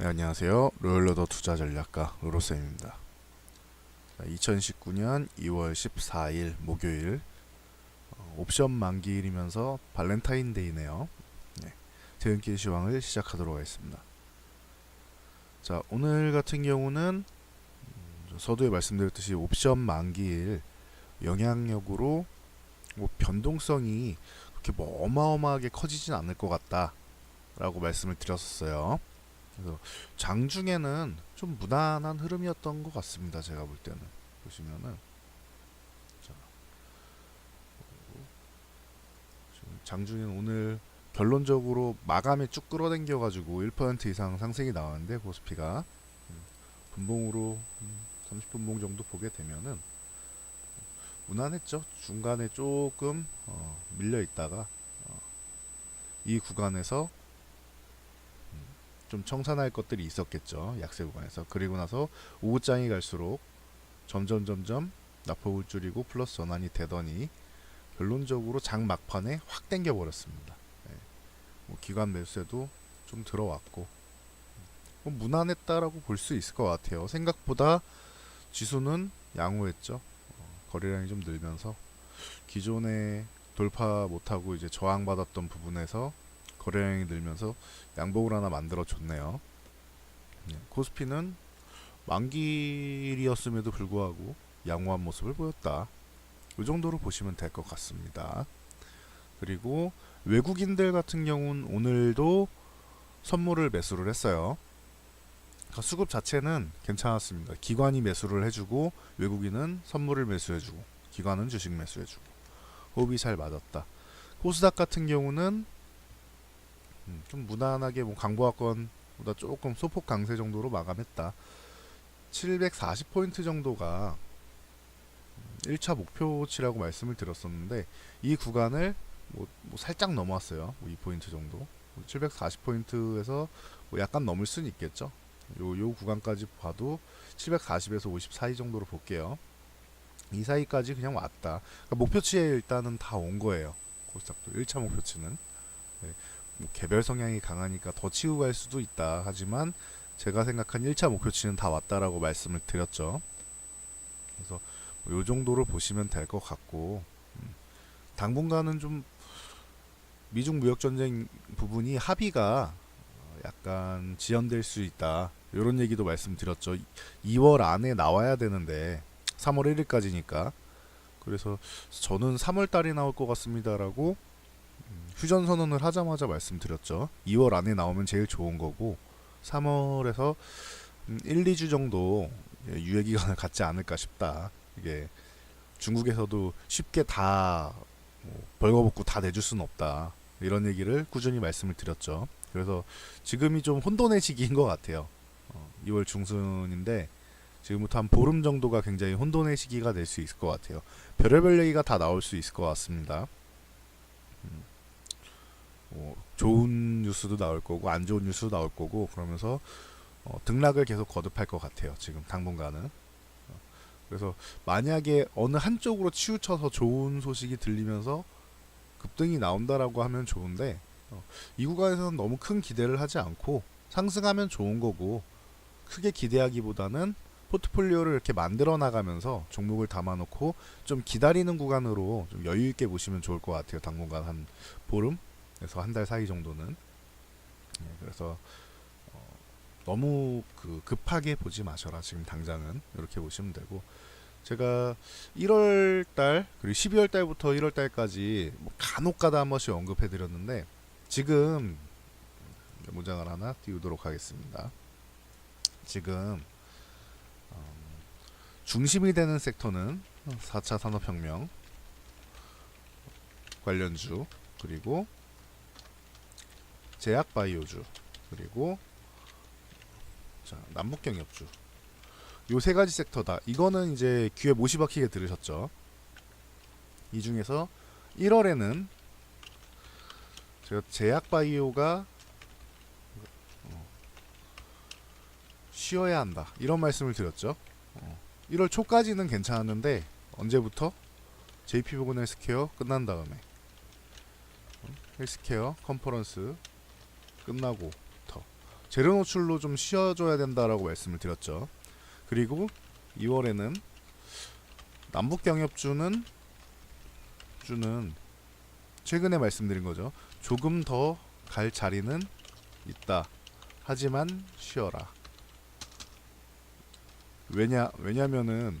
네, 안녕하세요. 로열러더 투자 전략가 로로쌤입니다. 2019년 2월 14일 목요일 어, 옵션 만기일이면서 발렌타인데이네요. 네, 퇴근길 시황을 시작하도록 하겠습니다. 자, 오늘 같은 경우는 음, 서두에 말씀드렸듯이 옵션 만기일 영향력으로 뭐 변동성이 그렇게 뭐 어마어마하게 커지진 않을 것 같다라고 말씀을 드렸었어요. 그래서 장중에는 좀 무난한 흐름이었던 것 같습니다. 제가 볼 때는 보시면은 자, 장중에는 오늘 결론적으로 마감에 쭉 끌어당겨 가지고 1% 이상 상승이 나왔는데 코스피가 음, 분봉으로 음, 30분봉 정도 보게 되면은 무난했죠. 중간에 조금 어, 밀려 있다가 어, 이 구간에서 좀 청산할 것들이 있었겠죠. 약세 구간에서. 그리고 나서 오후장이 갈수록 점점 점점 나폭을 줄이고 플러스 전환이 되더니 결론적으로 장 막판에 확 땡겨 버렸습니다. 뭐 기관 매수에도 좀 들어왔고 뭐 무난했다라고 볼 수 있을 것 같아요. 생각보다 지수는 양호했죠. 어, 거래량이 좀 늘면서 기존에 돌파 못하고 이제 저항받았던 부분에서 거래량이 늘면서 양봉을 하나 만들어 줬네요. 네, 코스피는 만기일이었음에도 불구하고 양호한 모습을 보였다. 이 정도로 보시면 될 것 같습니다. 그리고 외국인들 같은 경우는 오늘도 선물을 매수를 했어요. 그러니까 수급 자체는 괜찮았습니다. 기관이 매수를 해주고 외국인은 선물을 매수해주고 기관은 주식 매수해주고 호흡이 잘 맞았다. 코스닥 같은 경우는 음, 좀 무난하게 뭐 강보학권보다 조금 소폭 강세 정도로 마감했다. 740포인트 정도가 1차 목표치라고 말씀을 드렸었는데 이 구간을 뭐, 뭐 살짝 넘어왔어요. 뭐 2포인트 정도. 740포인트에서 뭐 약간 넘을 수는 있겠죠. 요, 요 구간까지 봐도 740에서 50 사이 정도로 볼게요. 이 사이까지 그냥 왔다. 그러니까 목표치에 일단은 다 온 거예요. 코스닥도 1차 목표치는. 네. 뭐 개별 성향이 강하니까 더 치고 갈 수도 있다. 하지만 제가 생각한 1차 목표치는 다 왔다라고 말씀을 드렸죠. 그래서 뭐요 정도로 보시면 될 것 같고 음, 당분간은 좀 미중 무역 전쟁 부분이 합의가 어, 약간 지연될 수 있다. 이런 얘기도 말씀드렸죠. 2월 안에 나와야 되는데 3월 1일까지니까 그래서 저는 3월 달에 나올 것 같습니다라고 휴전 선언을 하자마자 말씀드렸죠. 2월 안에 나오면 제일 좋은 거고 3월에서 1, 2주 정도 유예 기간을 갖지 않을까 싶다. 이게 중국에서도 쉽게 다 뭐 벌거벗고 다 내줄 수는 없다. 이런 얘기를 꾸준히 말씀을 드렸죠. 그래서 지금이 좀 혼돈의 시기인 것 같아요. 어, 2월 중순인데 지금부터 한 보름 정도가 굉장히 혼돈의 시기가 될 수 있을 것 같아요. 별의별 얘기가 다 나올 수 있을 것 같습니다. 음, 뭐 좋은 뉴스도 나올 거고 안 좋은 뉴스도 나올 거고 그러면서 어, 등락을 계속 거듭할 것 같아요. 지금 당분간은. 어, 그래서 만약에 어느 한쪽으로 치우쳐서 좋은 소식이 들리면서 급등이 나온다라고 하면 좋은데 어, 이 구간에서는 너무 큰 기대를 하지 않고 상승하면 좋은 거고 크게 기대하기보다는 포트폴리오를 이렇게 만들어 나가면서 종목을 담아놓고 좀 기다리는 구간으로 좀 여유 있게 보시면 좋을 것 같아요. 당분간 한 보름 에서 한 달 사이 정도는. 네, 그래서 어, 너무 그 급하게 보지 마셔라. 지금 당장은 이렇게 보시면 되고 제가 1월 달 그리고 12월 달부터 1월 달까지 뭐 간혹가다 한 번씩 언급해 드렸는데 지금 문장을 하나 띄우도록 하겠습니다. 지금 중심이 되는 섹터는 4차 산업혁명 관련주 그리고 제약 바이오주 그리고 자, 남북경협주 요 세 가지 섹터다. 이거는 이제 귀에 못이 박히게 들으셨죠. 이 중에서 1월에는 제가 제약 바이오가 어, 쉬어야 한다. 이런 말씀을 드렸죠. 어. 1월 초까지는 괜찮았는데 언제부터? JP모건 헬스케어 끝난 다음에 헬스케어 컨퍼런스 끝나고부터 재료 노출로 좀 쉬어줘야 된다라고 말씀을 드렸죠. 그리고 2월에는 남북 경협주는 주는 최근에 말씀드린 거죠. 조금 더 갈 자리는 있다. 하지만 쉬어라. 왜냐 왜냐면은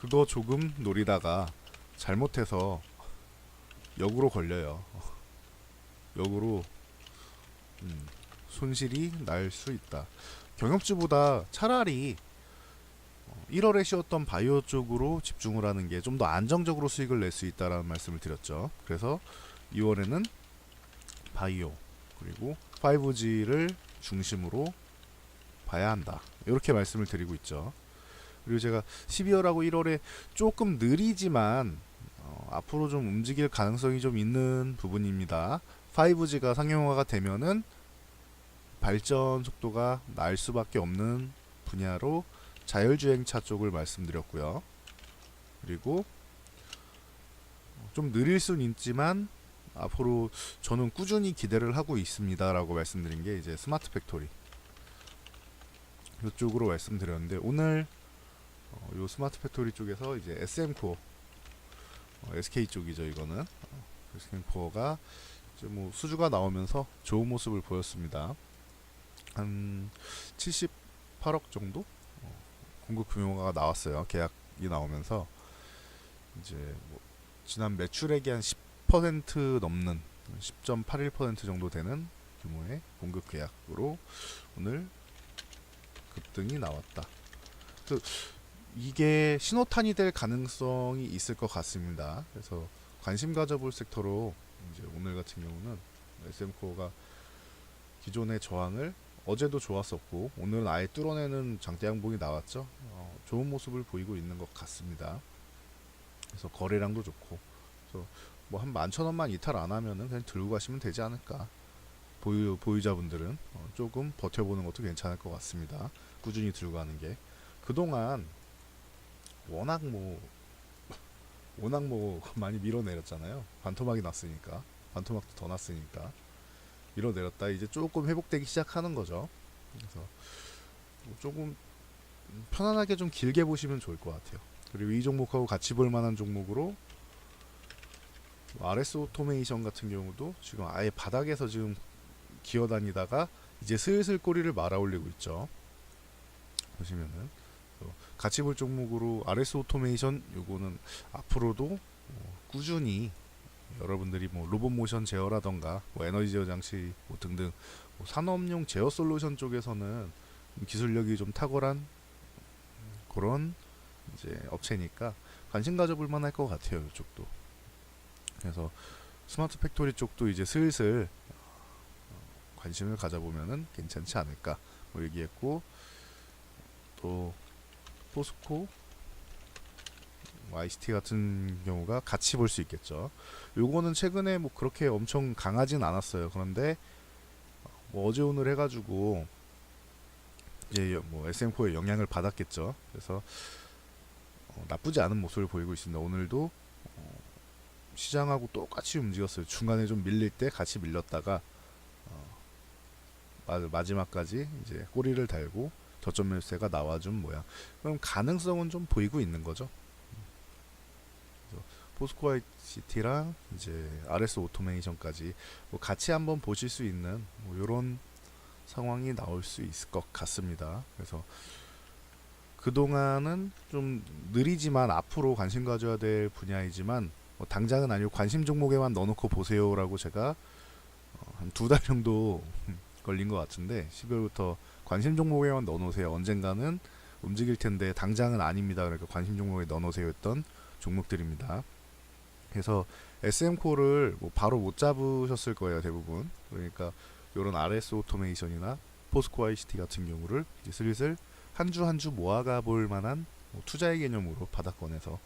그거 조금 노리다가 잘못해서 역으로 걸려요. 역으로 음, 손실이 날 수 있다. 경협주보다 차라리 1월에 쉬었던 바이오 쪽으로 집중을 하는 게 좀 더 안정적으로 수익을 낼 수 있다라는 말씀을 드렸죠. 그래서 2월에는 바이오 그리고 5G를 중심으로 봐야 한다. 이렇게 말씀을 드리고 있죠. 그리고 제가 12월하고 1월에 조금 느리지만 어, 앞으로 좀 움직일 가능성이 좀 있는 부분입니다. 5G가 상용화가 되면은 발전 속도가 날 수밖에 없는 분야로 자율주행차 쪽을 말씀드렸고요. 그리고 좀 느릴 수는 있지만 앞으로 저는 꾸준히 기대를 하고 있습니다라고 말씀드린 게 이제 스마트 팩토리 이쪽으로 말씀드렸는데 오늘 어, 요 스마트 팩토리 쪽에서 이제 SM 코어 어, SK 쪽이죠 이거는 어, SK 코어가 이제 뭐 수주가 나오면서 좋은 모습을 보였습니다. 한 78억 정도 어, 공급 규모가 나왔어요. 계약이 나오면서 이제 뭐 지난 매출액이 한 10% 넘는 10.81% 정도 되는 규모의 공급 계약으로 오늘 급등이 나왔다. 이게 신호탄이 될 가능성이 있을 것 같습니다. 그래서 관심 가져볼 섹터로 이제 오늘 같은 경우는 SM코어가 기존의 저항을 어제도 좋았었고 오늘은 아예 뚫어내는 장대 양봉이 나왔죠. 어, 좋은 모습을 보이고 있는 것 같습니다. 그래서 거래량도 좋고, 그래서 뭐한 만천 원만 이탈 안 하면은 그냥 들고 가시면 되지 않을까. 보유 보유자분들은 어, 조금 버텨보는 것도 괜찮을 것 같습니다. 꾸준히 들고 가는 게 그동안 워낙 뭐 워낙 뭐 많이 밀어내렸잖아요. 반토막이 났으니까 반토막도 더 났으니까 밀어내렸다 이제 조금 회복되기 시작하는 거죠. 그래서 뭐 조금 편안하게 좀 길게 보시면 좋을 것 같아요. 그리고 이 종목하고 같이 볼 만한 종목으로 뭐 RS 오토메이션 같은 경우도 지금 아예 바닥에서 지금 기어다니다가 이제 슬슬 꼬리를 말아 올리고 있죠. 보시면은 같이 볼 종목으로 RS 오토메이션 요거는 앞으로도 어, 꾸준히 여러분들이 뭐 로봇 모션 제어라던가 뭐 에너지 제어 장치 뭐 등등 뭐 산업용 제어 솔루션 쪽에서는 기술력이 좀 탁월한 그런 이제 업체니까 관심 가져볼 만할 것 같아요 이쪽도. 그래서 스마트 팩토리 쪽도 이제 슬슬 어, 관심을 가져보면은 괜찮지 않을까 뭐 얘기했고 또 포스코 뭐 ICT 같은 경우가 같이 볼 수 있겠죠. 요거는 최근에 뭐 그렇게 엄청 강하진 않았어요. 그런데 뭐 어제 오늘 해가지고 이제 뭐 SM4의 영향을 받았겠죠. 그래서 어, 나쁘지 않은 모습을 보이고 있습니다. 오늘도 어, 시장하고 똑같이 움직였어요. 중간에 좀 밀릴 때 같이 밀렸다가 어, 마- 마지막까지 이제 꼬리를 달고 저점 매수세가 나와준 모양. 그럼 가능성은 좀 보이고 있는 거죠. 그래서 포스코 ICT랑 이제 RS 오토메이션까지 뭐 같이 한번 보실 수 있는 뭐 이런 상황이 나올 수 있을 것 같습니다. 그래서 그동안은 좀 느리지만 앞으로 관심 가져야 될 분야이지만 뭐 당장은 아니고 관심 종목에만 넣어놓고 보세요라고 제가 어, 한두 달 정도 걸린 것 같은데 12월부터 관심 종목에만 넣어놓으세요. 언젠가는 움직일 텐데 당장은 아닙니다. 그러니까 관심 종목에 넣어놓으세요 했던 종목들입니다. 그래서 SM코를 뭐 바로 못 잡으셨을 거예요 대부분. 그러니까 이런 RS 오토메이션이나 포스코 ICT 같은 경우를 이제 슬슬 한 주 한 주 모아가 볼 만한 뭐 투자의 개념으로 바닥권에서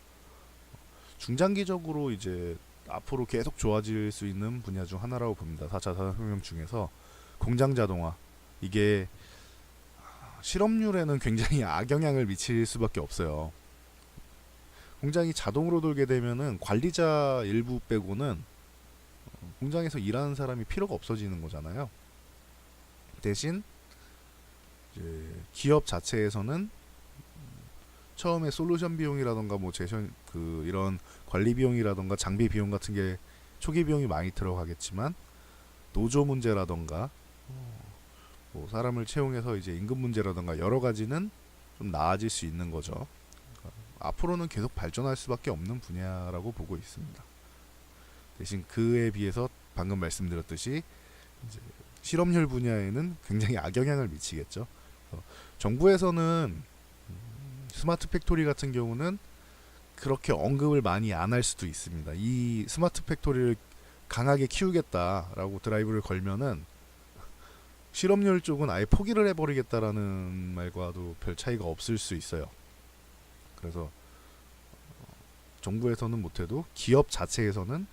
중장기적으로 이제 앞으로 계속 좋아질 수 있는 분야 중 하나라고 봅니다. 4차 산업혁명 중에서 공장 자동화 이게 실업률에는 굉장히 악영향을 미칠 수밖에 없어요. 공장이 자동으로 돌게 되면은 관리자 일부 빼고는 어, 공장에서 일하는 사람이 필요가 없어지는 거잖아요. 대신 기업 자체에서는 처음에 솔루션 비용이라던가 뭐 제션 그 이런 관리 비용이라던가 장비 비용 같은 게 초기 비용이 많이 들어가겠지만 노조 문제라던가 뭐 사람을 채용해서 이제 임금 문제라던가 여러 가지는 좀 나아질 수 있는 거죠. 그러니까 앞으로는 계속 발전할 수밖에 없는 분야라고 보고 있습니다. 대신 그에 비해서 방금 말씀드렸듯이 실업률 분야에는 굉장히 악영향을 미치겠죠. 정부에서는 음, 스마트 팩토리 같은 경우는 그렇게 언급을 많이 안 할 수도 있습니다. 이 스마트 팩토리를 강하게 키우겠다라고 드라이브를 걸면은 실업률 쪽은 아예 포기를 해버리겠다라는 말과도 별 차이가 없을 수 있어요. 그래서 어, 정부에서는 못해도 기업 자체에서는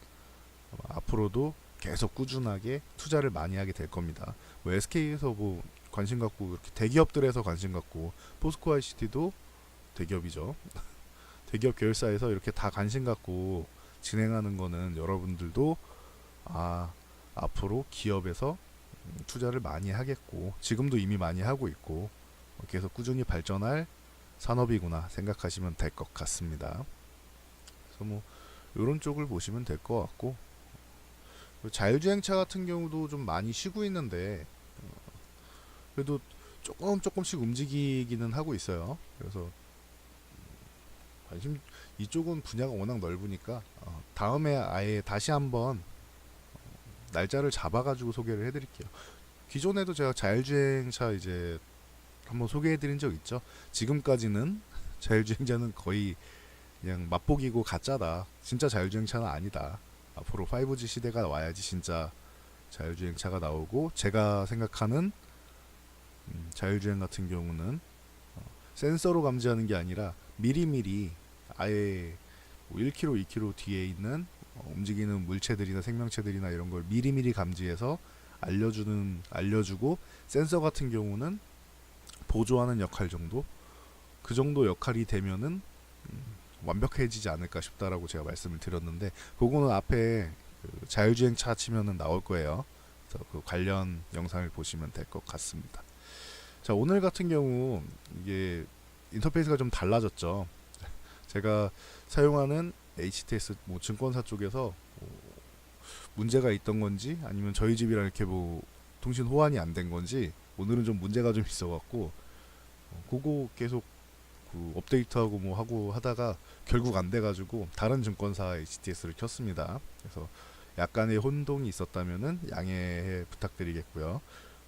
앞으로도 계속 꾸준하게 투자를 많이 하게 될 겁니다. 뭐 SK에서 뭐 관심 갖고 이렇게 대기업들에서 관심 갖고 포스코 ICT도 대기업이죠. 대기업 계열사에서 이렇게 다 관심 갖고 진행하는 거는 여러분들도 아 앞으로 기업에서 음, 투자를 많이 하겠고 지금도 이미 많이 하고 있고 어, 계속 꾸준히 발전할 산업이구나 생각하시면 될 것 같습니다. 그래서 뭐 이런 쪽을 보시면 될 것 같고 그 자율주행차 같은 경우도 좀 많이 쉬고 있는데 어, 그래도 조금 조금씩 움직이기는 하고 있어요. 그래서 관심 이쪽은 분야가 워낙 넓으니까 어, 다음에 아예 다시 한번 어, 날짜를 잡아가지고 소개를 해드릴게요. 기존에도 제가 자율주행차 이제 한번 소개해드린 적 있죠. 지금까지는 자율주행차는 거의 그냥 맛보기고 가짜다. 진짜 자율주행차는 아니다. 앞으로 5G 시대가 와야지 진짜 자율주행차가 나오고 제가 생각하는 음, 자율주행 같은 경우는 어, 센서로 감지하는 게 아니라 미리미리 아예 뭐 1km, 2km 뒤에 있는 어, 움직이는 물체들이나 생명체들이나 이런 걸 미리미리 감지해서 알려주는 알려주고 센서 같은 경우는 보조하는 역할 정도 그 정도 역할이 되면은 음, 완벽해지지 않을까 싶다라고 제가 말씀을 드렸는데 그거는 앞에 그 자율주행차 치면은 나올 거예요. 그래서 그 관련 영상을 보시면 될 것 같습니다. 자 오늘 같은 경우 이게 인터페이스가 좀 달라졌죠. 제가 사용하는 HTS 뭐 증권사 쪽에서 뭐 문제가 있던 건지 아니면 저희 집이랑 이렇게 뭐 통신 호환이 안 된 건지 오늘은 좀 문제가 좀 있어갖고 어, 그거 계속 그 업데이트하고 뭐 하고 하다가 결국 안 돼가지고 다른 증권사 HTS를 켰습니다. 그래서 약간의 혼동이 있었다면은 양해 부탁드리겠고요.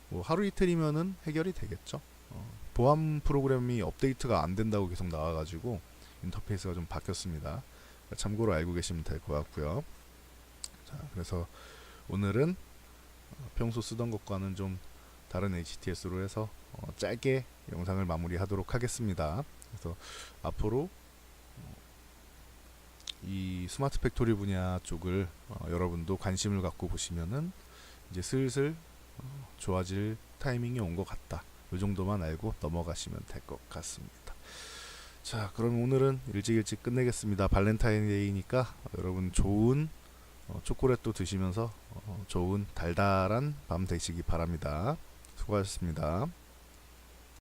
뭐 하루 이틀이면은 해결이 되겠죠. 어, 보안 프로그램이 업데이트가 안 된다고 계속 나와가지고 인터페이스가 좀 바뀌었습니다. 참고로 알고 계시면 될 것 같고요. 자, 그래서 오늘은 어, 평소 쓰던 것과는 좀 다른 HTS로 해서 어, 짧게 영상을 마무리하도록 하겠습니다. 그래서 앞으로 어, 이 스마트 팩토리 분야 쪽을 어, 여러분도 관심을 갖고 보시면은 이제 슬슬 어, 좋아질 타이밍이 온 것 같다. 이 정도만 알고 넘어가시면 될 것 같습니다. 자, 그럼 오늘은 일찍 일찍 끝내겠습니다. 발렌타인데이니까 여러분 좋은 어, 초콜릿도 드시면서 어, 좋은 달달한 밤 되시기 바랍니다. 수고하셨습니다.